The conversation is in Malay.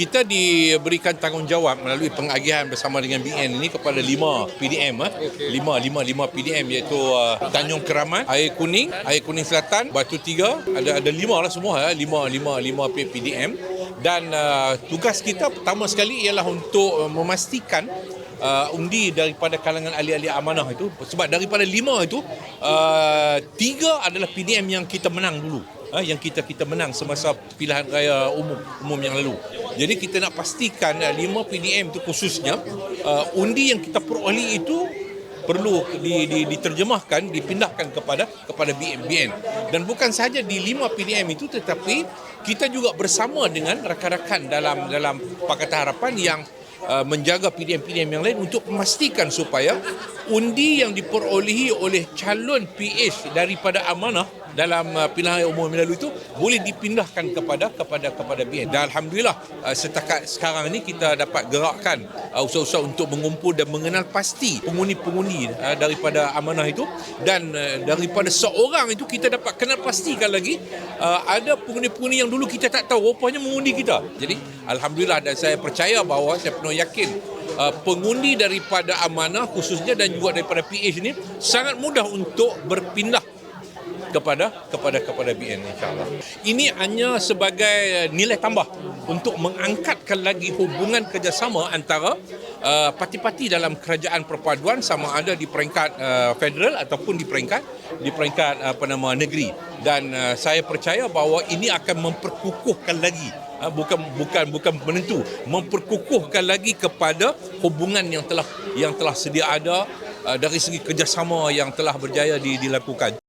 kita diberikan tanggungjawab melalui pengagihan bersama dengan BN ini kepada lima PDM ah. Lima lima lima PDM iaitu uh, Tanjung Keramat, Air Kuning, Air Kuning Selatan, Batu Tiga, ada ada lima lah semua ya, lima lima lima PDM dan uh, tugas kita pertama sekali ialah untuk uh, memastikan uh, undi daripada kalangan ahli-ahli amanah itu. Sebab daripada lima itu uh, tiga adalah PDM yang kita menang dulu uh, yang kita kita menang semasa pilihan raya umum umum yang lalu. Jadi kita nak pastikan uh, lima PDM itu khususnya uh, undi yang kita peroleh itu perlu di, di, diterjemahkan dipindahkan kepada kepada BMBN dan bukan sahaja di lima PDM itu tetapi kita juga bersama dengan rakan-rakan dalam dalam Pakatan Harapan yang uh, menjaga PDM-PDM yang lain untuk memastikan supaya undi yang diperolehi oleh calon PH daripada amanah dalam uh, pilihan umum yang lalu itu boleh dipindahkan kepada kepada kepada BN. Dan alhamdulillah uh, setakat sekarang ini kita dapat gerakkan uh, usaha-usaha untuk mengumpul dan mengenal pasti pengundi-pengundi uh, daripada amanah itu dan daripada seorang itu kita dapat kenal pastikan lagi ada pengundi-pengundi yang dulu kita tak tahu rupanya mengundi kita. Jadi alhamdulillah dan saya percaya bahawa saya penuh yakin uh, pengundi daripada amanah khususnya dan juga daripada PH ini sangat mudah untuk berpindah kepada kepada kepada BN insyaallah. Ini hanya sebagai nilai tambah untuk mengangkatkan lagi hubungan kerjasama antara uh, parti-parti dalam kerajaan perpaduan sama ada di peringkat uh, federal ataupun di peringkat di peringkat apa nama negeri dan uh, saya percaya bahawa ini akan memperkukuhkan lagi uh, bukan bukan bukan menentu. Memperkukuhkan lagi kepada hubungan yang telah yang telah sedia ada uh, dari segi kerjasama yang telah berjaya di, dilakukan